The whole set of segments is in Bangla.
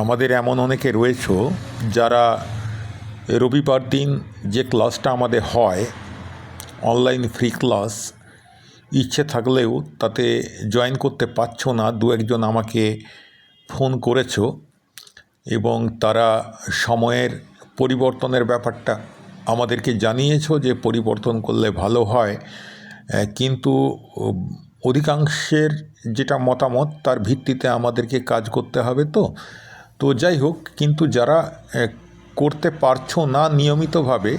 আমাদের এমন অনেকে রয়েছে যারা রবিবার দিন যে ক্লাসটা আমাদের হয় অনলাইন ফ্রি ক্লাস ইচ্ছে থাকলেও তাতে জয়েন করতে পারছ না, দু একজন আমাকে ফোন করেছ এবং তারা সময়ের পরিবর্তনের ব্যাপারটা আমাদেরকে জানিয়েছো যে পরিবর্তন করলে ভালো হয়। কিন্তু অধিকাংশের যেটা মতামত, তার ভিত্তিতে আমাদেরকে কাজ করতে হবে তো। তো যাই হোক, কিন্তু যারা করতে পারছ না নিয়মিতভাবে,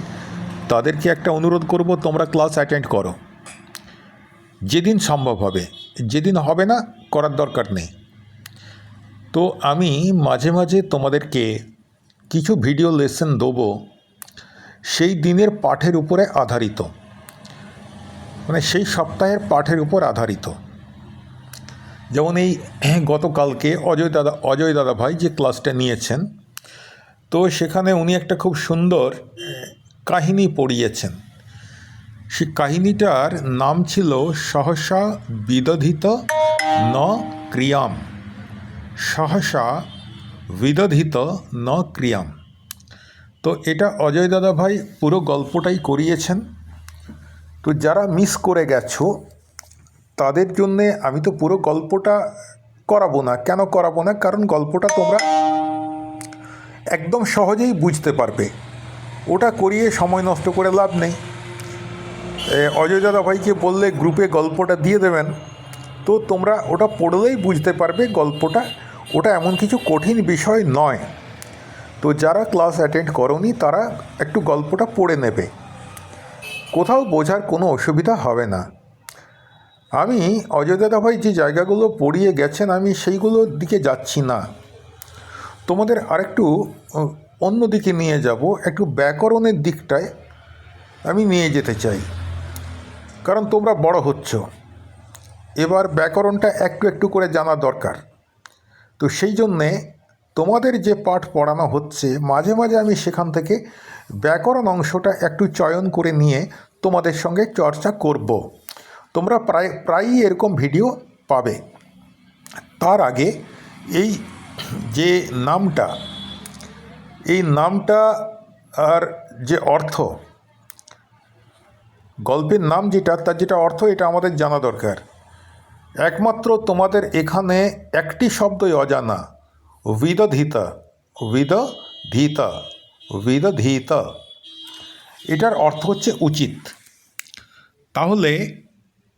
তাদেরকে একটা অনুরোধ করব, তোমরা ক্লাস অ্যাটেন্ড করো। যেদিন সম্ভব হবে। যেদিন হবে না, করার দরকার নেই। তো আমি মাঝে মাঝে তোমাদেরকে কিছু ভিডিও লেসন দেবো, সেই দিনের পাঠের উপরে আধারিত। মানে সেই সপ্তাহের পাঠের উপর আধারিত। যেমন এই গতকালকে অজয় দাদা অজয় দাদা ভাই যে ক্লাসটা নিয়েছেন, তো সেখানে উনি একটা খুব সুন্দর কাহিনী পড়িয়েছেন। সেই কাহিনীটার নাম ছিল সহসা বিদধিত ন ক্রিয়াম। সহসা বিদধিত ন ক্রিয়াম। তো এটা অজয় দাদা ভাই পুরো গল্পটাই করিয়েছেন। তো যারা মিস করে গেছো তাদের জন্যে আমি তো পুরো গল্পটা করাবো না। কেন করাবো না? কারণ গল্পটা তোমরা একদম সহজেই বুঝতে পারবে। ওটা করিয়ে সময় নষ্ট করে লাভ নেই। অজয় দাদা ভাইকে বললে গ্রুপে গল্পটা দিয়ে দেবেন। তো তোমরা ওটা পড়লেই বুঝতে পারবে গল্পটা। ওটা এমন কিছু কঠিন বিষয় নয়। তো যারা ক্লাস অ্যাটেন্ড করনি, তারা একটু গল্পটা পড়ে নেবে। কোথাও বোঝার কোনো অসুবিধা হবে না। আমি দাদা ভাই যে জায়গাগুলো পড়িয়ে গেছেন, আমি সেইগুলোর দিকে যাচ্ছি না। তোমাদের আরেকটু অন্য দিকে নিয়ে যাব, একটু ব্যাকরণের দিকটায় আমি নিয়ে যেতে চাই। কারণ তোমরা বড় হচ্ছ। এবার ব্যাকরণটা একটু একটু করে জানা দরকার। তো সেই জন্যে তোমাদের যে পাঠ পড়ানো হচ্ছে, মাঝে মাঝে আমি সেখান থেকে ব্যাকরণ অংশটা একটু চয়ন করে নিয়ে তোমাদের সঙ্গে চর্চা করব। তোমরা প্রায়, প্রায়ই এরকম ভিডিও পাবে। তার আগে এই যে নামটা, এই নামটা আর যে অর্থ, গল্পের নাম যেটা, তার যেটা অর্থ, এটা আমাদের জানা দরকার। একমাত্র তোমাদের এখানে একটি শব্দই অজানা, বিদধিতা বিদধিতা বিদধিতা। এটার অর্থ হচ্ছে উচিত। তাহলে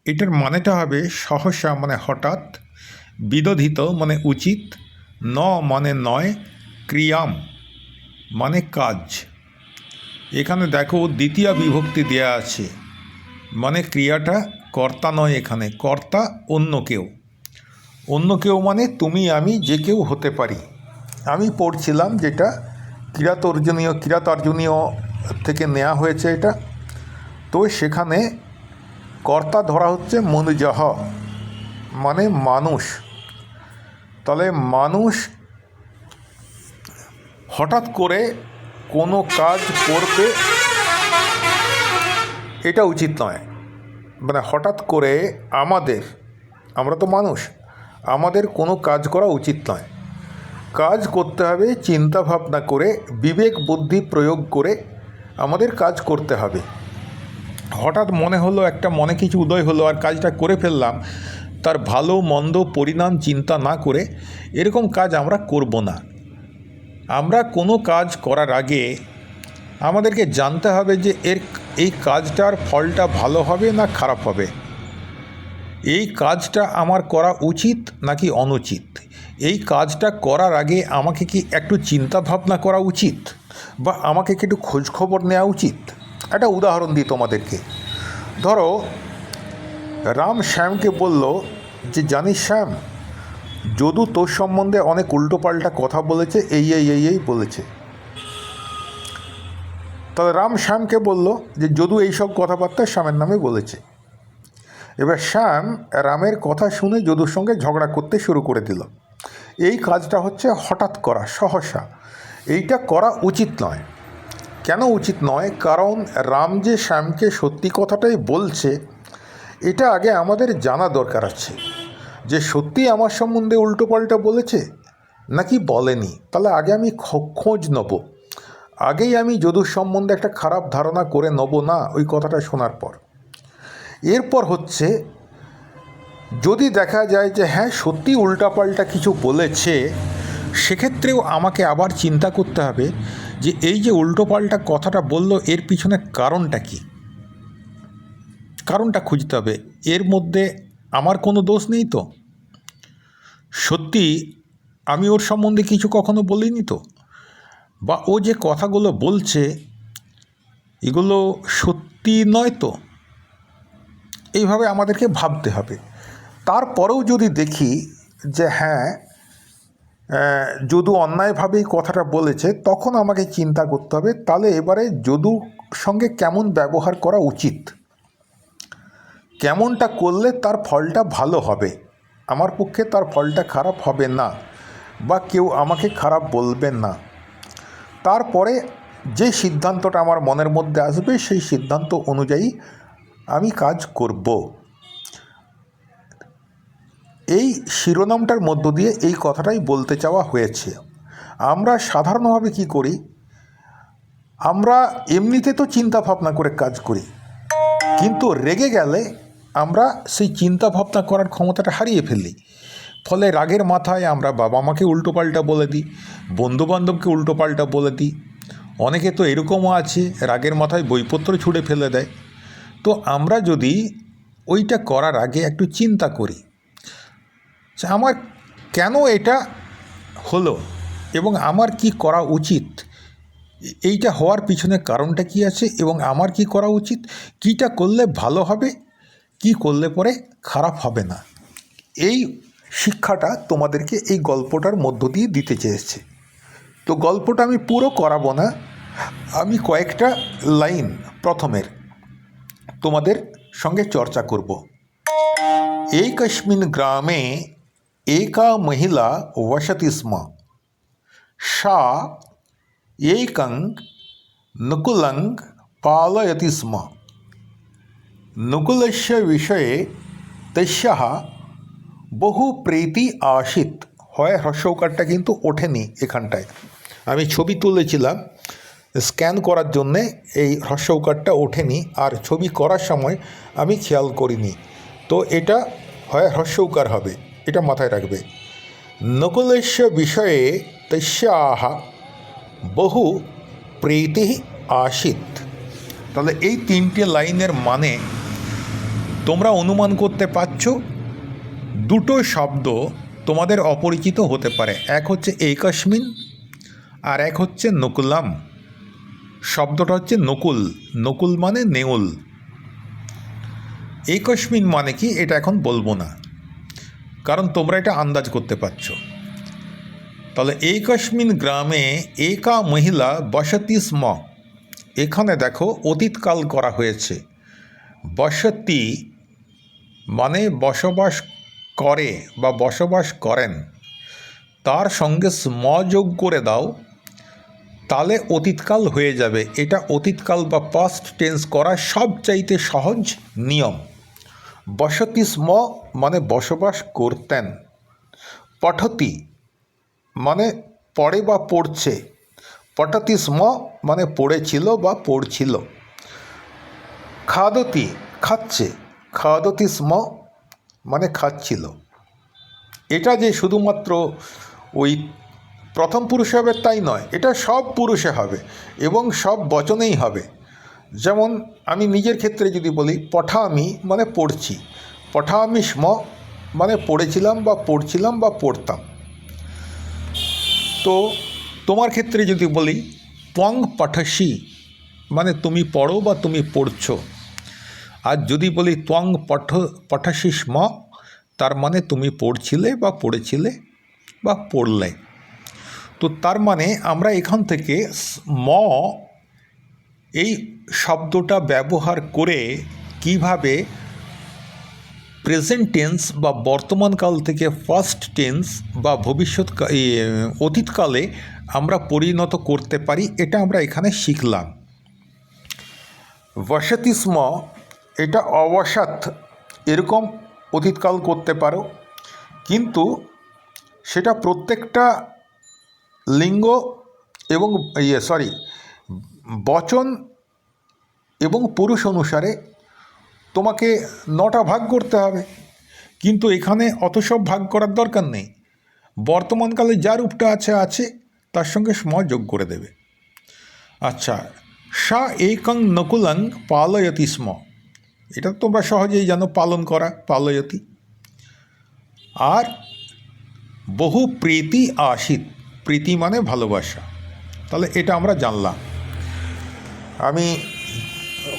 এটার মানেটা হবে সহসা মানে হঠাৎ, বিদধিত মানে উচিত, ন মানে নয়, ক্রিয়াম মানে কাজ। এখানে দেখো দ্বিতীয় বিভক্তি দেয়া আছে মানে ক্রিয়াটা কর্তা নয় এখানে, কর্তা অন্য কেউ। অন্য কেউ মানে তুমি, আমি, যে কেউ হতে পারি। আমি পড়ছিলাম যেটা কিরাতর্জনীয় কিরাতার্জনীয় থেকে নেওয়া হয়েছে এটা। তো সেখানে কর্তা ধরা হচ্ছে মনুজহ মানে মানুষ। তাহলে মানুষ হঠাৎ করে কোনো কাজ করতে এটা উচিত নয়। মানে হঠাৎ করে আমাদের, আমরা তো মানুষ, আমাদের কোনো কাজ করা উচিত নয়। কাজ করতে হবে চিন্তা ভাবনা করে, বিবেক বুদ্ধি প্রয়োগ করে আমাদের কাজ করতে হবে। হঠাৎ মনে হলো একটা, মনে কিছু উদয় হলো আর কাজটা করে ফেললাম। তার ভালো, মন্দ, পরিণাম, চিন্তা না করে এরকম কাজ আমরা করব না। আমরা কোনো কাজ করার আগে আমাদেরকে জানতে হবে যে এর, এই কাজটার ফলটা ভালো হবে না খারাপ হবে। এই কাজটা আমার করা উচিত নাকি অনুচিত? এই কাজটা করার আগে আমাকে কি একটু চিন্তা ভাবনা করা উচিত? বা আমাকে কি একটু খোঁজখবর নেওয়া উচিত? একটা উদাহরণ দিই তোমাদেরকে। ধরো, রাম শ্যামকে বলল যে, জানিস শ্যাম, যদু তোর সম্বন্ধে অনেক উল্টোপাল্টা কথা বলেছে, এই এই এই এই বলেছে। তাহলে রাম শ্যামকে বলল যে, যদু এইসব কথাবার্তা শ্যামের নামে বলেছে। এবার শ্যাম রামের কথা শুনে যদুর সঙ্গে ঝগড়া করতে শুরু করে দিল। এই কাজটা হচ্ছে হঠাৎ করা, সহসা। এইটা করা উচিত নয়। কেন উচিত নয়? কারণ রাম যে শ্যামকে সত্যি কথাটাই বলছে, এটা আগে আমাদের জানা দরকার আছে। যে সত্যি আমার সম্বন্ধে উল্টোপাল্টা বলেছে নাকি বলেনি? তাহলে আগে আমি খোঁজ নেব। আগেই আমি যদুর সম্বন্ধে একটা খারাপ ধারণা করে নেব না ওই কথাটা শোনার পর। এরপর হচ্ছে, যদি দেখা যায় যে হ্যাঁ সত্যি উল্টাপাল্টা কিছু বলেছে, সেক্ষেত্রেও আমাকে আবার চিন্তা করতে হবে যে এই যে উল্টোপাল্টা কথাটা বলল, এর পিছনে কারণটা কী? কারণটা খুঁজতে হবে। এর মধ্যে আমার কোনো দোষ নেই তো? সত্যি, আমি ওর সম্বন্ধে কিছু কখনো বলিনি তো? বা ও যে কথাগুলো বলছে, এগুলো সত্যি নয় তো? এইভাবে আমাদেরকে ভাবতে হবে। তারপরেও যদি দেখি যে হ্যাঁ যদু অন্যায়ভাবেই কথাটা বলেছে, তখন আমাকে চিন্তা করতে হবে, তাহলে এবারে যদু সঙ্গে কেমন ব্যবহার করা উচিত? কেমনটা করলে তার ফলটা ভালো হবে? আমার পক্ষে তার ফলটা খারাপ হবে না, বা কেউ আমাকে খারাপ বলবেন না। তারপরে যে সিদ্ধান্তটা আমার মনের মধ্যে আসবে, সেই সিদ্ধান্ত অনুযায়ী আমি কাজ করব। এই শিরোনামটার মধ্য দিয়ে এই কথাটাই বলতে চাওয়া হয়েছে। আমরা সাধারণভাবে কি করি? আমরা এমনিতে তো চিন্তা ভাবনা করে কাজ করি। কিন্তু রেগে গেলে আমরা সেই চিন্তা ভাবনা করার ক্ষমতাটা হারিয়ে ফেলি। ফলে রাগের মাথায় আমরা বাবা মাকে উল্টোপাল্টা বলে দিই, বন্ধুবান্ধবকে উল্টোপাল্টা বলে দিই। অনেকে তো এরকমও আছে, রাগের মাথায় বইপত্র ছুঁড়ে ফেলে দেয়। তো আমরা যদি ওইটা করার আগে একটু চিন্তা করি যে আমার কেন এটা হলো এবং আমার কি করা উচিত? এইটা হওয়ার পিছনে কারণটা কি আছে এবং আমার কি করা উচিত? কীটা করলে ভালো হবে? কি করলে পরে খারাপ হবে না? এই শিক্ষাটা তোমাদেরকে এই গল্পটার মধ্য দিয়ে দিতে চেয়েছে। তো গল্পটা আমি পুরো করাবো না। আমি কয়েকটা লাইন প্রথমের তোমাদের সঙ্গে চর্চা করব। এই কাশ্মীর গ্রামে एका महिला वसति स्म सा एकं नकुलं पालयति स्म नकुलस्य विषये तस्याः বহু প্রীতি আশিত হয় হ্রস্বকারটা কিন্তু ওঠেনি এখানটায় আমি ছবি তুলেছিলাম স্ক্যান করার জন্যে এই হ্রস্বকারটা ওঠেনি আর ছবি করার সময় আমি খেয়াল করিনি তো এটা হয় হ্রস্বকার হবে এটা মাথায় রাখবে। নকুলস্য বিষয়ে তস্যাহ বহু প্রীতি আশিত তাহলে এই তিনটে লাইনের মানে তোমরা অনুমান করতে পারছ, দুটো শব্দ তোমাদের অপরিচিত হতে পারে। এক হচ্ছে একস্মিন আর এক হচ্ছে নকুলাম। শব্দটা হচ্ছে নকুল। নকুল মানে নেউল। একস্মিন মানে কি? এটা এখন বলব না। কারণ তোমরা এটা আন্দাজ করতে পারছ। তাহলে এই একস্মিন গ্রামে একা মহিলা বসতি স্ম এখানে দেখো অতীতকাল করা হয়েছে। বসতি মানে বসবাস করে বা বসবাস করেন। তার সঙ্গে স্ম যোগ করে দাও, তাহলে অতীতকাল হয়ে যাবে। এটা অতীতকাল বা পাস্ট টেন্স করা সবচাইতে সহজ নিয়ম। বসতি স্ম মানে বসবাস করতেন। পঠতি মানে পড়ে বা পড়ছে। পঠতি স্ম মানে পড়েছিল বা পড়ছিল। খাদতি খাচ্ছে। খাদতি স্ম মানে খাচ্ছিল। এটা যে শুধুমাত্র ওই প্রথম পুরুষে হবে তাই নয়, এটা সব পুরুষে হবে এবং সব বচনেই হবে। যেমন আমি নিজের ক্ষেত্রে যদি বলি পঠা আমি মানে পড়ছি। পঠা আমি স্ম মানে পড়েছিলাম বা পড়ছিলাম বা পড়তাম। তো তোমার ক্ষেত্রে যদি বলি ত্বং পঠসি মানে তুমি পড়ো বা তুমি পড়ছো। আর যদি বলি ত্বং পঠ পঠসি স্ম তার মানে তুমি পড়ছিলে বা পড়েছিলে বা পড়লে। তো তার মানে আমরা এখান থেকে ম এই শব্দটা ব্যবহার করে কীভাবে প্রেজেন্ট টেন্স বা বর্তমানকাল থেকে ফার্স্ট টেন্স বা ভবিষ্যৎ অতীতকালে আমরা পরিণত করতে পারি, এটা আমরা এখানে শিখলাম। বসতি স্ম এটা অবসাত, এরকম অতীতকাল করতে পারো। কিন্তু সেটা প্রত্যেকটা লিঙ্গ এবং ইয়ে সরি বচন এবং পুরুষ অনুসারে তোমাকে নটা ভাগ করতে হবে। কিন্তু এখানে অত সব ভাগ করার দরকার নেই। বর্তমানকালে যা রূপটা আছে আছে, তার সঙ্গে স্ম যোগ করে দেবে। আচ্ছা সা একং নকুলং পালয়তি স্ম। এটা তোমরা সহজেই জানো, পালন করা, পালয়তি। আর বহু প্রীতি আশিত প্রীতি মানে ভালোবাসা। তাহলে এটা আমরা জানলাম। আমি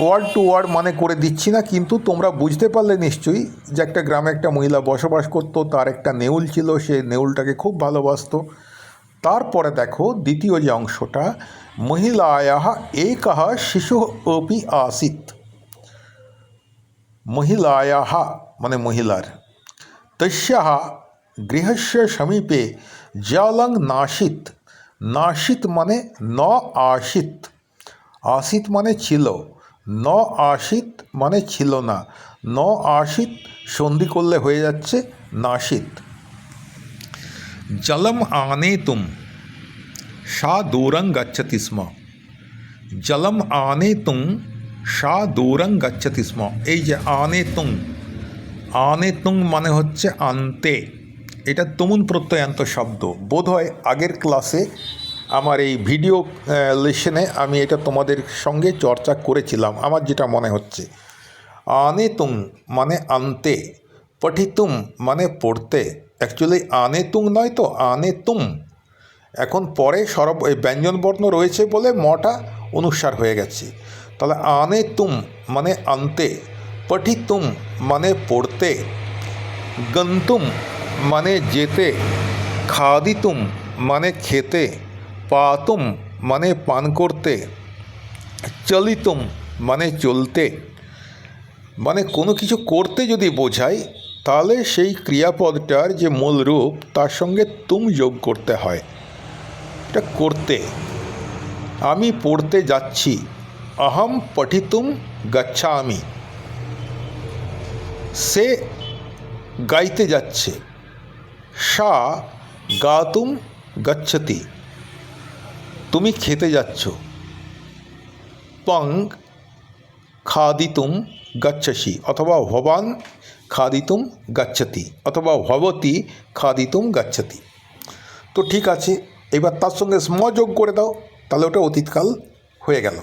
ওয়ার্ড টু ওয়ার্ড মানে করে দিচ্ছি না, কিন্তু তোমরা বুঝতে পারলে নিশ্চয়ই যে একটা গ্রামে একটা মহিলা বসবাস করতো, তার একটা নেউল ছিল, সে নেউলটাকে খুব ভালোবাসতো। তারপরে দেখো দ্বিতীয় যে অংশটা মহিলায়া একহ শিশু অপি আসিত। মহিলায়া মানে মহিলার। তস্যাः গৃহস্য সমীপে জলং নাশিত নাশিত মানে ন আশিত আশিত মানে ছিল, ন আশিত মানে ছিল না, ন আশিত সন্ধি করলে হয়ে যাচ্ছে নাশিত জলম আনেতুম, সা দূরং গচ্ছতি স্ম। জলম আনেতুম, সা দূরং গচ্ছতি স্ম। এই যে আনেতুম আনেতুং মানে হচ্ছে আনতে। এটা তুমুন প্রত্যয়ান্ত শব্দ। বোধহয় আগের ক্লাসে আমার এই ভিডিও লেসনে আমি এটা তোমাদের সঙ্গে চর্চা করেছিলাম। আমার যেটা মনে হচ্ছে আনে আনেতুং মানে আনতে, পঠিতুম মানে পড়তে। অ্যাকচুয়ালি আনে আনেতুং নয় তো আনে আনেতুম। এখন পরে সরব ব্যঞ্জনবর্ণ রয়েছে বলে মটা অনুসার হয়ে গেছে। তাহলে আনেতুম মানে আনতে, পঠিতুম মানে পড়তে, গন্তুম মানে যেতে, খাদিতুম মানে খেতে পাতুম মানে পান করতে, চলিতুম মানে চলতে। মানে কোনো কিছু করতে যদি বোঝায় তাহলে সেই ক্রিয়াপদটার যে মূল রূপ, তার সঙ্গে তুম যোগ করতে হয়। এটা করতে। আমি পড়তে যাচ্ছি। অহম পঠিতুম গচ্ছামি। সে গাইতে যাচ্ছে। সা গাতুম গচ্ছতি। তুমি খেতে যাচ্ছ। পং খাদিতুম গচ্ছসি অথবা ভবান খাদিতুম গচ্ছতি অথবা ভবতী খাদিতুম গচ্ছতি। তো ঠিক আছে, এবার তার সঙ্গে স্ম যোগ করে দাও, তাহলে ওটা অতীতকাল হয়ে গেল।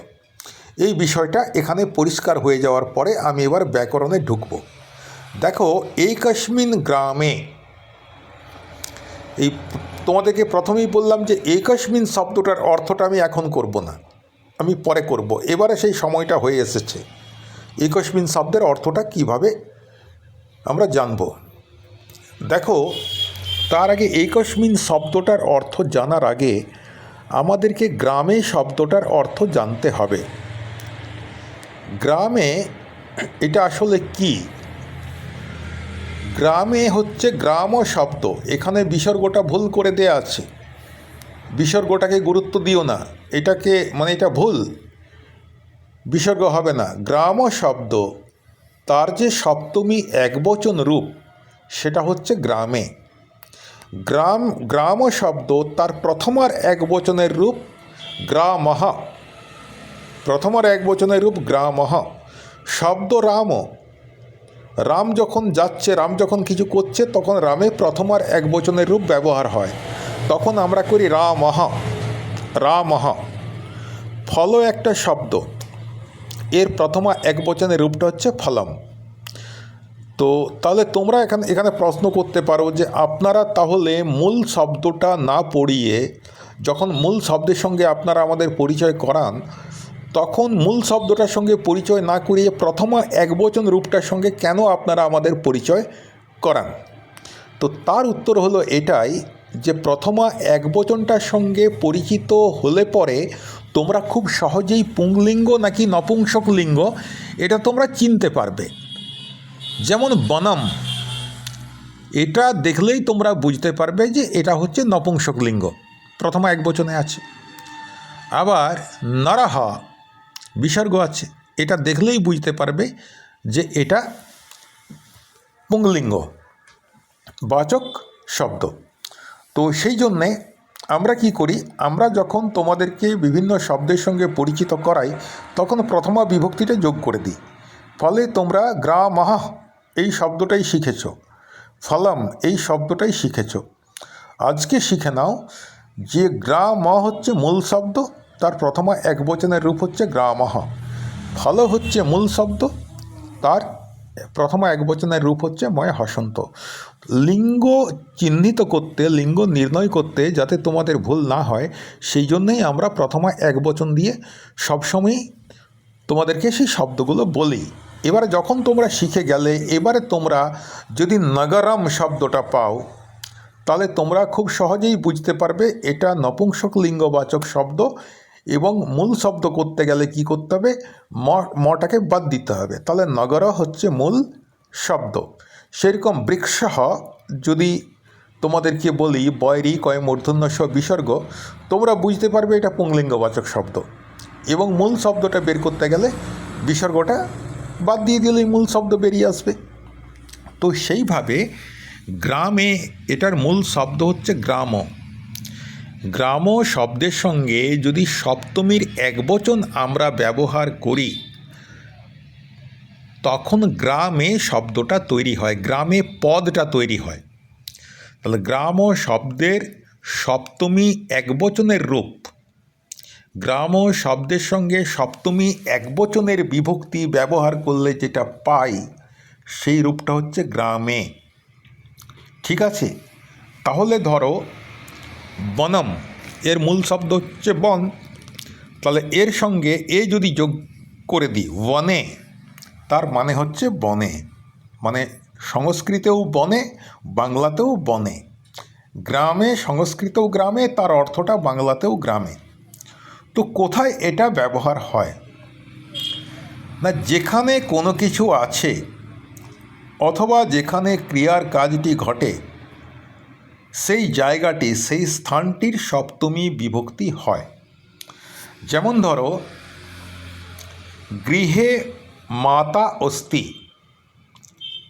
এই বিষয়টা এখানে পরিষ্কার হয়ে যাওয়ার পরে আমি এবার ব্যাকরণে ঢুকব। দেখো, এই কাশ্মীর গ্রামে এই তোমাদেরকে প্রথমেই বললাম যে একস্মিন শব্দটার অর্থটা আমি এখন করব না। আমি পরে করব। এবারে সেই সময়টা হয়ে এসেছে। একস্মিন শব্দের অর্থটা কীভাবে আমরা জানব? দেখো, তার আগে একস্মিন শব্দটার অর্থ জানার আগে আমাদেরকে গ্রামে শব্দটার অর্থ জানতে হবে। গ্রামে এটা আসলে কি? গ্রামে হচ্ছে গ্রাম ও শব্দ। এখানে বিসর্গটা ভুল করে দেয়া আছে। বিসর্গটাকে গুরুত্ব দিও না। এটাকে মানে এটা ভুল। বিসর্গ হবে না। গ্রাম ও শব্দ, তার যে সপ্তমী একবচন রূপ, সেটা হচ্ছে গ্রামে। গ্রাম গ্রাম শব্দ, তার প্রথমার এক বচনের রূপ গ্রামহ। প্রথমার এক বচনের রূপ গ্রামহ। শব্দ রামও। রাম যখন যাচ্ছে, রাম যখন কিছু করছে, তখন রামে প্রথম আর এক বচনের রূপ ব্যবহার হয়। তখন আমরা করি রামহ রামহ। ফল একটা শব্দ। এর প্রথমা এক বচনের রূপটা হচ্ছে ফলম। তো তাহলে তোমরা এখানে এখানে প্রশ্ন করতে পারো যে আপনারা তাহলে মূল শব্দটা না পড়িয়ে, যখন মূল শব্দের সঙ্গে আপনারা আমাদের পরিচয় করান তখন মূল শব্দটার সঙ্গে পরিচয় না করিয়ে প্রথমা একবচন রূপটার সঙ্গে কেন আপনারা আমাদের পরিচয় করান? তো তার উত্তর হলো এটাই যে প্রথমা একবচনটার সঙ্গে পরিচিত হলে পরে তোমরা খুব সহজেই পুংলিঙ্গ নাকি নপুংসক লিঙ্গ এটা তোমরা চিনতে পারবে। যেমন বনম, এটা দেখলেই তোমরা বুঝতে পারবে যে এটা হচ্ছে নপুংসক লিঙ্গ, প্রথমা এক বচনে আছে। আবার নরহ বিসর্গ আছে। এটা দেখলেই বুঝতে পারবে যে এটা পুংলিঙ্গ, বাচক শব্দ। তো সেই জন্যে আমরা কি করি, আমরা যখন তোমাদেরকে বিভিন্ন শব্দের সঙ্গে পরিচিত করাই, তখন প্রথমা বিভক্তিটা যোগ করে দিই। ফলে তোমরা গ্রামাহ এই শব্দটাই শিখেছ, ফলম এই শব্দটাই শিখেছ। আজকে শিখে নাও যে গ্রা গ্রাম হচ্ছে মূল শব্দ তার প্রথমা এক বচনের রূপ হচ্ছে গ্রামহ। ফল হচ্ছে মূল শব্দ, তার প্রথম এক বচনের রূপ হচ্ছে ময় হসন্ত। লিঙ্গ চিহ্নিত করতে, লিঙ্গ নির্ণয় করতে যাতে তোমাদের ভুল না হয়, সেই জন্যই আমরা প্রথমা এক বচন দিয়ে সবসময়ই তোমাদেরকে সেই শব্দগুলো বলি। এবারে যখন তোমরা শিখে গেলে, এবারে তোমরা যদি নগরম শব্দটা পাও, তাহলে তোমরা খুব সহজেই বুঝতে পারবে এটা নপুংসক লিঙ্গবাচক শব্দ এবং মূল শব্দ করতে গেলে কি করতে হবে? ম, মটাকে বাদ দিতে হবে। তাহলে নগর হচ্ছে মূল শব্দ। সেরকম বৃক্ষ যদি তোমাদেরকে বলি বয়রি কয় মূর্ধন্য স বিসর্গ তোমরা বুঝতে পারবে এটা পুংলিঙ্গবাচক শব্দ। এবং মূল শব্দটা বের করতে গেলে বিসর্গটা বাদ দিয়ে দিলেই মূল শব্দ বেরিয়ে আসবে। তো সেইভাবে গ্রামে এটার মূল শব্দ হচ্ছে গ্রাম। গ্রাম শব্দের সঙ্গে যদি সপ্তমীর একবচন আমরা ব্যবহার করি, তখন গ্রামে শব্দটা তৈরি হয়, গ্রামে পদটা তৈরি হয়। তাহলে গ্রাম শব্দের সপ্তমী একবচনের রূপ, গ্রাম শব্দের সঙ্গে সপ্তমী একবচনের বিভক্তি ব্যবহার করলে যেটা পাই, সেই রূপটা হচ্ছে গ্রামে। ঠিক আছে? তাহলে ধরো বনম, এর মূল শব্দ হচ্ছে বন। তাহলে এর সঙ্গে এ যদি যোগ করে দিই, বনে, তার মানে হচ্ছে বনে। মানে সংস্কৃতেও বনে, বাংলাতেও বনে। গ্রামে সংস্কৃতও গ্রামে, তার অর্থটা বাংলাতেও গ্রামে। তো কোথায় এটা ব্যবহার হয়? না, যেখানে কোনো কিছু আছে, অথবা যেখানে ক্রিয়ার কাজটি ঘটে সেই জায়গাটি, সেই স্থানটির সপ্তমী বিভক্তি হয়। যেমন ধরো, গৃহে মাতা অস্তি।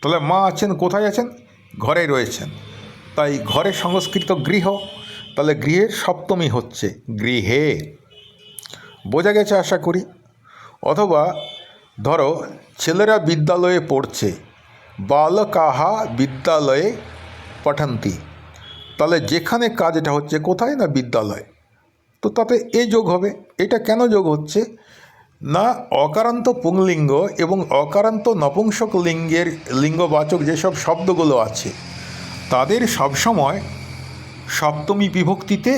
তাহলে মা আছেন, কোথায় আছেন? ঘরে রয়েছেন। তাই ঘরে সংস্কৃত গৃহ, তাহলে গৃহের সপ্তমী হচ্ছে গৃহে। বোঝা গেছে আশা করি? অথবা, ধরো, ছেলেরা বিদ্যালয়ে পড়ছে, বালকাহা বিদ্যালয়ে পঠন্তি। তাহলে যেখানে কাজ এটা হচ্ছে, কোথায় না বিদ্যালয়? তো তাতে এ যোগ হবে। এটা কেন যোগ হচ্ছে? না, অকারান্ত পুংলিঙ্গ এবং অকারান্ত নপুংসক লিঙ্গের লিঙ্গবাচক যেসব শব্দগুলো আছে, তাদের সবসময় সপ্তমী বিভক্তিতে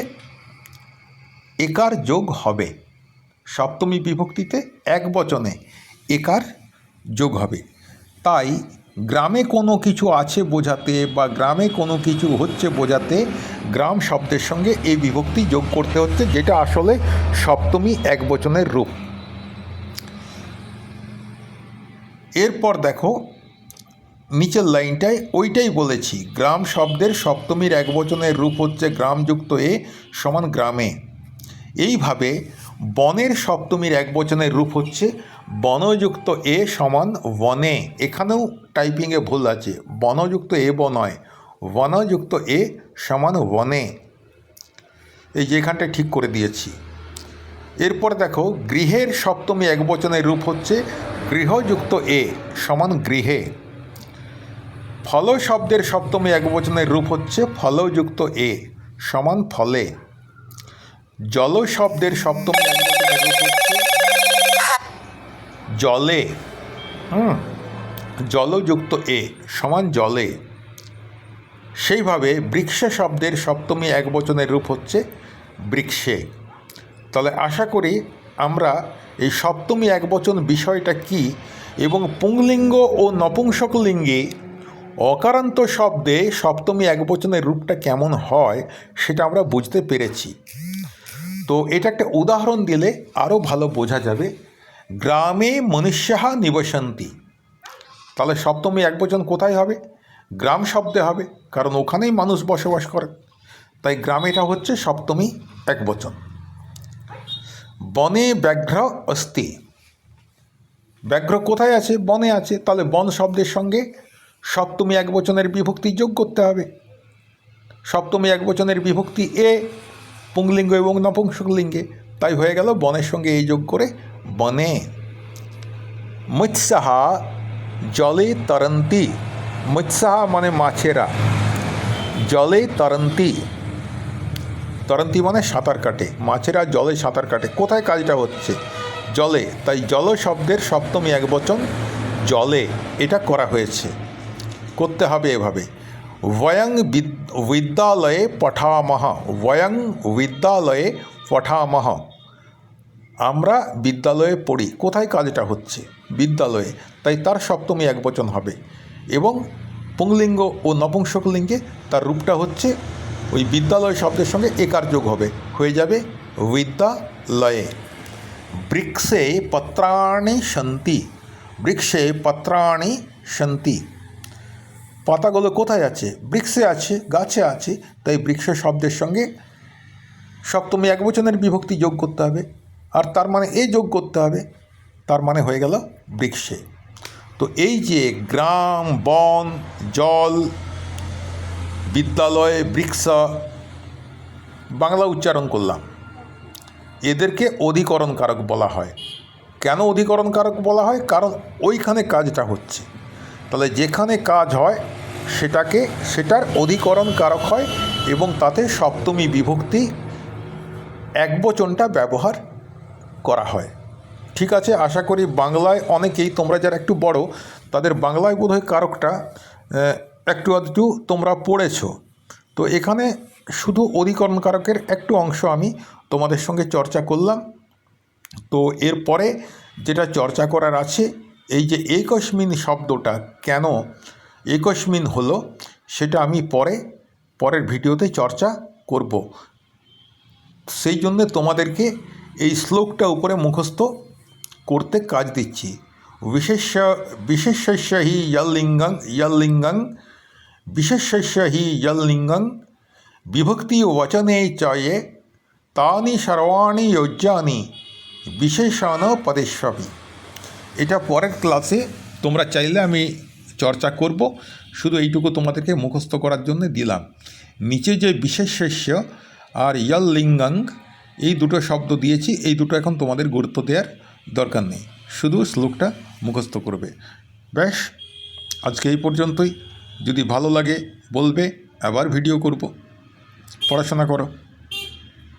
একার যোগ হবে। সপ্তমী বিভক্তিতে এক বচনে একার যোগ হবে। তাই গ্রামে কোনো কিছু আছে বোঝাতে বা গ্রামে কোনো কিছু হচ্ছে বোঝাতে গ্রাম শব্দের সঙ্গে এই বিভক্তি যোগ করতে হচ্ছে, যেটা আসলে সপ্তমী এক বচনের রূপ। এরপর দেখো, নিচের লাইনটায় ওইটাই বলেছি, গ্রাম শব্দের সপ্তমীর এক বচনের রূপ হচ্ছে গ্রামযুক্ত এ সমান গ্রামে। এইভাবে বনের সপ্তমীর এক বচনের রূপ হচ্ছে বনযুক্ত এ সমান বনে। এখানেও টাইপিংয়ে ভুল আছে। বনযুক্ত এ বনয়, বনযুক্ত এ সমান বনে। এই যে এখানটায় ঠিক করে দিয়েছি। এরপর দেখো, গৃহের সপ্তমী এক বচনের রূপ হচ্ছে গৃহযুক্ত এ সমান গৃহে। ফল শব্দের সপ্তমী এক বচনের রূপ হচ্ছে ফলযুক্ত এ সমান ফলে। জল শব্দের সপ্তমী বচনের রূপ হচ্ছে জলে। হুম। জলযুক্ত এ সমান জলে। সেইভাবে বৃক্ষ শব্দের সপ্তমী এক বচনের রূপ হচ্ছে বৃক্ষে। তাহলে আশা করি আমরা এই সপ্তমী এক বচন বিষয়টা কি এবং পুংলিঙ্গ ও নপুংসক লিঙ্গে অকারান্ত শব্দে সপ্তমী এক বচনের রূপটা কেমন হয় সেটা আমরা বুঝতে পেরেছি। তো এটা একটা উদাহরণ দিলে আরও ভালো বোঝা যাবে। গ্রামে মনুষ্যাহা নিবসন্তি। তাহলে সপ্তমী এক বচন কোথায় হবে? গ্রাম শব্দে হবে, কারণ ওখানেই মানুষ বসবাস করে। তাই গ্রামেটা হচ্ছে সপ্তমী এক বচন। বনে ব্যাঘ্র অস্তি ব্যাঘ্র কোথায় আছে? বনে আছে। তাহলে বন শব্দের সঙ্গে সপ্তমী এক বচনের বিভক্তি যোগ করতে হবে। সপ্তমী এক বচনের বিভক্তি এ, পুংলিঙ্গ এবং নপুংসকলিঙ্গে। তাই হয়ে গেল বনের সঙ্গে এই যোগ করে বনে। মৎস্যাহা জলে তরন্তি। মৎস্যাহা মানে মাছেরা। জলে তরন্তি। তরন্তি মানে সাঁতার কাটে। মাছেরা জলে সাঁতার কাটে। কোথায় কাজটা হচ্ছে? জলে। তাই জল শব্দের সপ্তমী এক বচন, জলে। এটা করা হয়েছে। করতে হবে এভাবে। বিদ- বিদ্যালয়ে পঠামহ। বয়ং বিদ্যালয়ে পঠামহ। আমরা বিদ্যালয়ে পড়ি, কোথায় কাজটা হচ্ছে? বিদ্যালয়ে, তাই তার সপ্তমী এক বচন হবে। এবং পুংলিঙ্গ ও নপুংসক লিঙ্গে তার রূপটা হচ্ছে ওই বিদ্যালয় শব্দের সঙ্গে একার যোগ হবে। হয়ে যাবে বিদ্যালয়ে। বৃক্ষে পত্রাণি শান্তি বৃক্ষে পত্রাণি শান্তি পাতাগুলো কোথায় আছে? বৃক্ষে আছে, গাছে আছে, তাই বৃক্ষ শব্দের সঙ্গে সপ্তমী এক বচনের বিভক্তি যোগ করতে হবে। আর তার মানে এ যোগ করতে হবে, তার মানে হয়ে গেল বৃক্ষে। তো এই যে গ্রাম, বন, জল, বিদ্যালয়, বৃক্ষ, বাংলা উচ্চারণ করলাম। এদেরকে অধিকরণ কারক বলা হয়। কেন অধিকরণ কারক বলা হয়? কারণ ওইখানে কাজটা হচ্ছে। তাহলে যেখানে কাজ হয়, সেটাকে, সেটার অধিকরণ কারক হয় এবং তাতে সপ্তমী বিভক্তি একবচনটা ব্যবহার করা হয়। ঠিক আছে, আশা করি বাংলায় অনেকেই, তোমরা যারা একটু বড়, তাদের বাংলায় বোধহয় কারকটা একটু আধটু তোমরা পড়েছো। তো এখানে শুধু অধিকরণ কারকের একটু অংশ আমি তোমাদের সঙ্গে চর্চা করলাম। তো এরপরে যেটা চর্চা করার আছে, এই যে একস্মিন শব্দটা কেন একস্মিন হলো, সেটা আমি পরে, পরের ভিডিওতে চর্চা করব। সেই জন্যে তোমাদেরকে এই শ্লোকটা উপরে মুখস্থ করতে কাজ দিচ্ছি। বিশেষ বিশেষ্য হি যল্লিঙ্গং যল্লিঙ্গং বিশেষ্য হি যল্লিঙ্গং বিভক্তি বচনে চয়ে, তানি সর্বাণি যোজ্যানি বিশেষণ পদেশ্বপি এটা পরের ক্লাসে তোমরা চাইলে আমি চর্চা করব। শুধু এইটুকু তোমাদেরকে মুখস্থ করার জন্য দিলাম। নিচে যে বিশেষ্য আর ইয়াল লিঙ্গাং এই দুটো শব্দ দিয়েছি, এই দুটো এখন তোমাদের গুরুত্ব দেওয়ার দরকার নেই। শুধু শ্লোকটা মুখস্থ করবে। ব্যাস, আজকে এই পর্যন্তই। যদি ভালো লাগে, বলবে, আবার ভিডিও করব। পড়াশোনা করো।